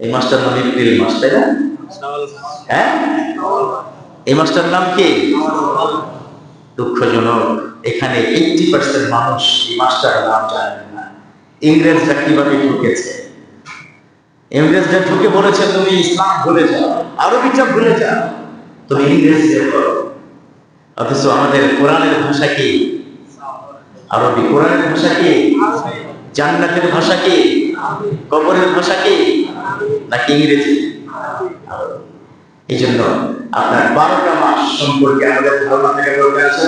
এই মাসটার নাম এপ্রিল মাস, তাই না? হ্যাঁ? এই মাসটার নাম কি? দুঃখজনক, এখানে এইটি পার্সেন্ট মানুষ এই মাসটার নাম জানেন না। ইংরেজরা কীভাবে ঢুকেছে? ইংরেজরা ঢুকে বলেছে, তুমি ইসলাম ভুলে যাও আরবিটা ভুলে যাও। তুমি ইংরেজিতে করো অথচ আমাদের কোরআনের ভাষা কি? আরবি কোরআনের ভাষা কি? জান্নাতের ভাষা কি? কবরের ভাষা কি? নাকি ইংরেজি এই জন্য আপনার বারোটা মাস সম্পর্কে আমাদের ধারণা থেকে দরকার আছে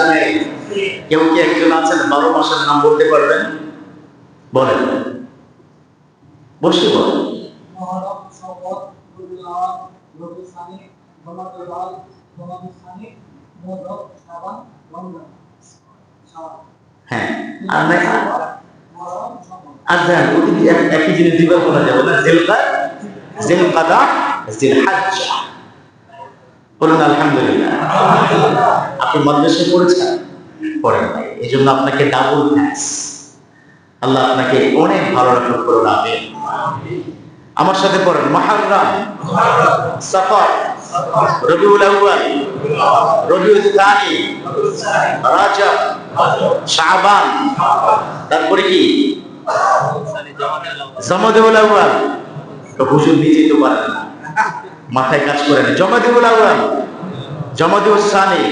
কেউ কি একজন আছেন? বারো মাসের নাম বলতে পারবেন? বলেন। বসে বলেন। হ্যাঁ। আর একই জিনিস দুইবার বলা যাবে না। জেলকাদ জেলকাদা জিলহাজ বলুন, আলহামদুলিল্লাহ। আপনি মাদ্রাসা পড়েছেন? পড়েন নাই। এই জন্য আপনাকে ডাবল থ্যাঙ্কস আল্লাহ আপনাকে অনেক ভালো রাখুন করুন, আমিন। আমার সাথে পড়েন মহারম, সফর, রবিউল আউয়াল, রবিউল থানি রাজব, শাবান। তারপরে কি? আউয়াল। তো হুজুর নিজেই তো পারেন না। মাথায় কাজ করে না। জমাদেউল আউয়াল জমাদেউল সানি,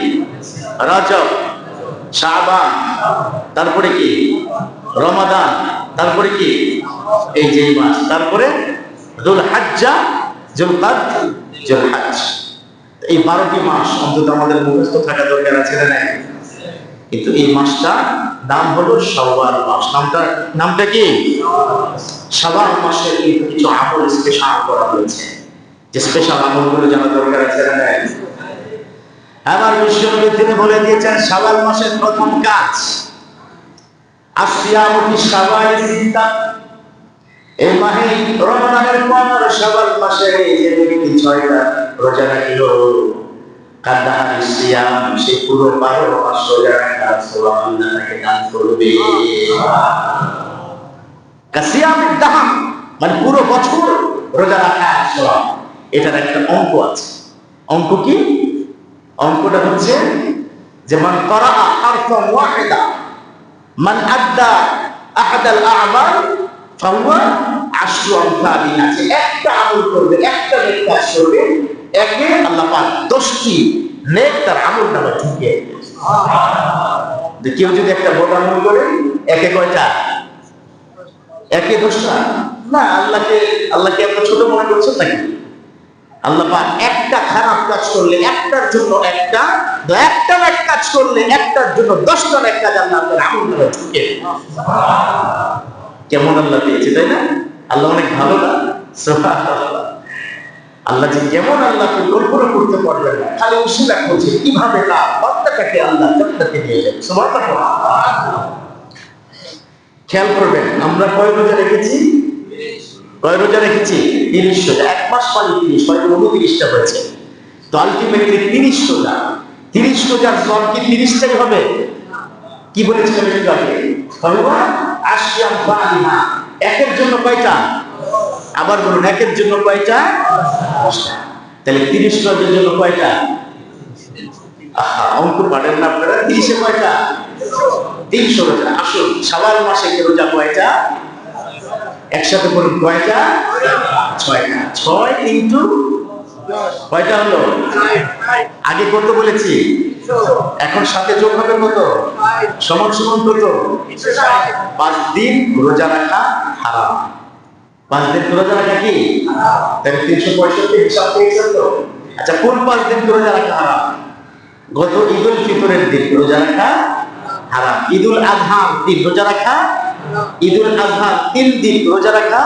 রাজব, শাবান, তারপরে কি? রমাদান, তারপরে কি? এই যে মাস। তারপরে দুল হাজ্জা জুলকাদ, জুলহাজ। এই বারোটি মাস অন্তত আমাদের মুখস্থ থাকা দরকার আছে না কিন্তু এই মাসটা নাম হলো শাওয়াল মাস। নামটা নামটা কি? শাওয়াল মাসে কিন্তু কিছু আমল স্পেশাল করা হয়েছে। যে স্পেশাল আমলগুলো জানা দরকার আছে না আমার বিশ্বনবী তিনি বলে দিয়েছেন শাওয়াল মাসের প্রথম কাজ। আসিয়ামু ফি শাওয়াল সিত্তা এই মাহে রমজানের পর শাওয়াল মাসে যে ব্যক্তি ছয়টা রোজা রাখিল কাদাহার সিয়াম, সে পুরো বারো মাস রোজা রাখা সোয়াব আল্লাহ তাকে দান করবে। কাসিয়ামের দাহাম মানে পুরো বছর রোজা রাখা সোয়াব এটার একটা অঙ্ক আছে। অঙ্ক কি? অঙ্কটা হচ্ছে যে মান করা হারফা ওয়াহিদা মান আদ্দা আহাদাল আ'মাল ফাহুয়া আশরু আমসালিহা যে একটা আমল করবে একটা নেক কাজ করবে একে আল্লাহ পাক 10টি নেক তার আমল নামে ঢুকিয়ে কেউ যদি একটা বড় আমল করে একে কয়টা? একে দোষটা না, আল্লাহকে আল্লাহকে আপনি ছোট মনে করছেন নাকি? আল্লাহ পাক একটা খারাপ কাজ করলে একটার জন্য একটা একটা এক কাজ করলে একটার জন্য দশটা এক কাজ আল্লাহ আপনার আমল নামে ঢুকে। কেমন আল্লাহ পেয়েছে তাই না? আল্লাহ অনেক ভালো না। আল্লাহ যে কেমন আল্লাহ কল্পনা করতে পারবেন না, খালি উসিলা করছে কীভাবে না বাচ্চাটাকে আল্লাহ চারটাকে নিয়ে যাবে সুবহানাল্লাহ। খেয়াল করবেন, আমরা কয় রোজা রেখেছি? কয় রোজা রেখেছি? তিরিশ রোজা। এক মাস মানে তিরিশ হয়তো উনত্রিশটা হয়েছে। তো আলটিমেটলি তিরিশ রোজা। তিরিশ রোজার সব কি তিরিশটাই হবে? কি বলেছিলাম একটু আগে আশিয়াম ফালিহা একের জন্য কয়টা? আবার বলুন, একের জন্য কয়টা? তাহলে তিরিশ রোজার জন্য কয়টা? অঙ্ক পারেন না আপনারা? তিরিশে কয়টা? তিনশো রোজা আসুন সাবাল মাসে কি রোজা কয়টা? একসাথে বলুন, কয়টা? ছয়টা। ছয় ইন্টু কয়টা হলো? আগে কত বলেছি? এখন সাথে যোগ হবে কত? সমান সমান কত? পাঁচ দিন রোজা রাখা হারাম। পাঁচ দিন রোজা রাখা কি? তাহলে তিনশো পঁয়ষট্টি হিসাব পেয়েছেন তো। আচ্ছা কোন পাঁচ দিন রোজা রাখা হারাম? গত ঈদ উল ফিতরের দিন রোজা রাখা হারাম। ঈদ উল আজহার দিন রোজা রাখা? ঈদ উল আজহার তিন দিন রোজা রাখা?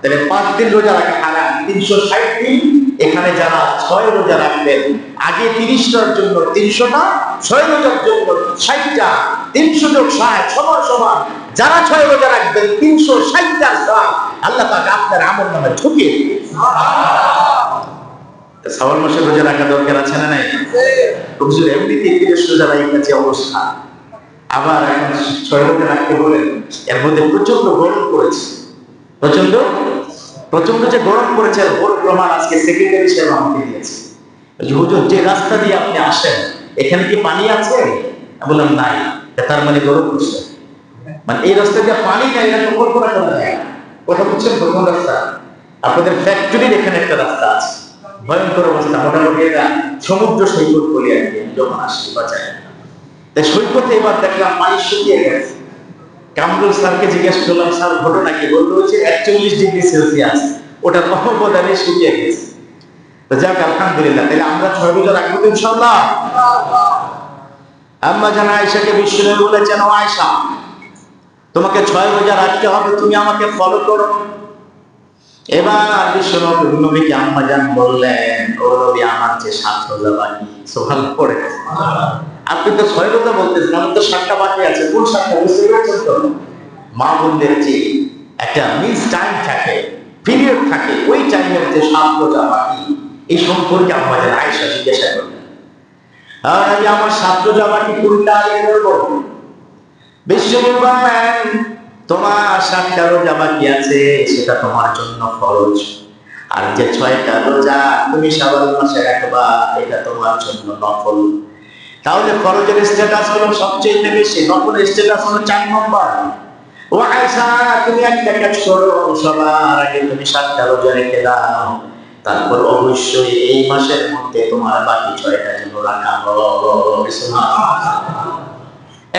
তাহলে পাঁচ দিন রোজা রাখা হারাম। তিনশো ষাট দিন এখানে যারা ছয় রোজা রাখবেন, আগে তিরিশটার জন্য তিনশোটা, ছয় রোজার জন্য ষাটটা, তিনশো যোগ ষাট, সমান সমান। যারা ছয় রোজা রাখবেন, তিনশো ষাটটা সব আল্লাহ পাক আপনার আমল নামে ঢুকিয়ে শ্রাবণ মাসে রোজা রাখা দরকার আছে না নাই? হুজুর এমনিতে তিরিশ রোজা রাখাচ্ছে অবস্থা। আবার ছয় রাখতে বলেন, এর মধ্যে প্রচণ্ড গরম করেছে প্রচণ্ড প্রচণ্ড যে গরম করেছে ওর প্রমাণ আজকে সেক্রেটারি সাহেব আমাকে দিয়েছে। হুজুর, যে রাস্তা দিয়ে আপনি আসেন, এখানে কি পানি আছে? বললাম, নাই তার মানে গরম করছে মানে এই রাস্তা দিয়ে পানি নাই, এটা তো কল্পনা করা যায় কথা বলছেন প্রথম রাস্তা? আপনাদের ফ্যাক্টরির এখানে একটা রাস্তা আছে। ভয়ঙ্কর অবস্থা। মোটামুটি এটা সমুদ্র সৈকত বলে আর কি যখন আসি, বাঁচায়। তাই সৈকতে এবার দেখলাম পানি শুকিয়ে গেছে। কামরুল স্যারকে জিজ্ঞেস করলাম, স্যার, ঘটনা কি? বলল হচ্ছে একচল্লিশ ডিগ্রি সেলসিয়াস। ওটার অবদানে শুকিয়ে গেছে। যাক, আলহামদুলিল্লাহ। তাহলে আমরা ছয় বছর রাখব ইনশাল্লাহ আম্মা জানা আয়সাকে বিশ্বনবী বলেছেন, ও আয়সা তোমাকে ছয় রোজা রাখতে হবে, তুমি আমাকে ফলো করো। এবার বিশ্বনবী, নবীকে আম্মা জান বললেন, ও নবী, আমার যে সাত রোজা বাকি সোহাল আপনি তো ছয় রোজা বলতেছেন, আমার তো সাতটা বাকি আছে, কোন সাতটা? বুঝতে পেরেছেন তো মা বোনদের যে, একটা মিস টাইম থাকে পিরিয়ড থাকে, ওই টাইমের যে সাত রোজা বাকি, এই সম্পর্কে আমাদের আয়সা জিজ্ঞাসা করলেন। আর আমি আমার সাত বাকি আগে করব তোমার সাতটা রোজা বাকি আছে, সেটা তোমার জন্য ফরজ। আর যে ছয়টা রোজা, তুমি শাবাল মাসে রাখবা এটা তোমার জন্য নফল। তাহলে খরচের স্ট্যাটাস হলো সবচেয়ে বেশি নফল স্ট্যাটাস হলো চার নম্বর। তুমি একটা কাজ করো সবার আগে তুমি সাতটা রোজা রেখে দাও। তারপর অবশ্যই এই মাসের মধ্যে তোমার বাকি ছয়টা রাখা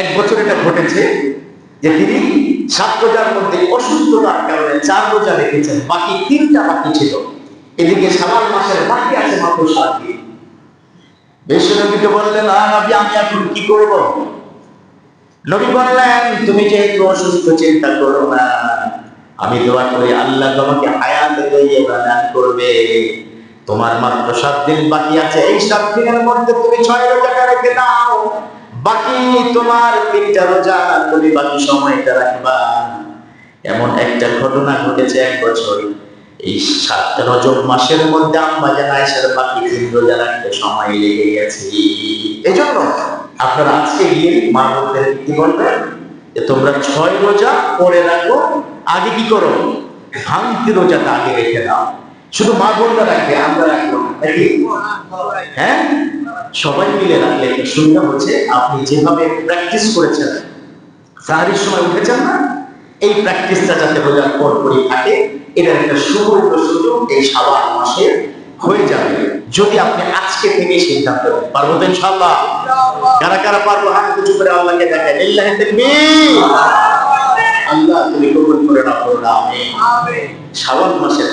এক বছর এটা ঘটেছে যে তিনি সাত রোজার মধ্যে অসুস্থতার কারণে চার রোজা রেখেছেন, বাকি তিনটা বাকি ছিল। এদিকে সাবান মাসের বাকি আছে মাত্র সাত দিন। বিশ্বনবীকে বললেন আর নবী, আমি এখন কি করব? নবী বললেন, তুমি যেহেতু অসুস্থ, চিন্তা করো না। আমি দোয়া করি, আল্লাহ তোমাকে হায়াত দিয়ে দান করবে। তোমার মাত্র সাত দিন বাকি আছে। এই সাত দিনের মধ্যে তুমি ছয় রোজাটা রেখে দাও। বাকি তোমার তিনটা রোজা তুমি বাকি সময়টা রাখবা। এমন একটা ঘটনা ঘটেছে এক বছর এই সাত রজব মাসের মধ্যে আম্মা জান বাকি তিন রোজা রাখতে সময় লেগে গেছে। এই জন্য আপনারা আজকে গিয়ে মা বোনদের কি বলবেন যে তোমরা ছয় রোজা পরে রাখো আগে কি করো? ভাঙতি রোজাটা আগে রেখে দাও। শুধু মা বোনরা রাখবে আমরা রাখব নাকি? হ্যাঁ? সবাই মিলে রাখলে সুবিধা হচ্ছে আপনি যেভাবে প্র্যাকটিস করেছেন সাহারির সময় উঠেছেন না? এই প্র্যাকটিসটা যাতে রোজার পর করে থাকে এটার একটা সুবর্ণ সুযোগ এই সাবান মাসে হয়ে যাবে। যদি আপনি আজকে থেকে সিদ্ধান্ত পারব তো ইনশাআল্লাহ? কারা কারা পারব? হাত কিছু করে আল্লাহকে দেখেন ইল্লাহ আল্লাহ। তুমি কবুল করে রাখো আমিন। শাওয়াল মাসের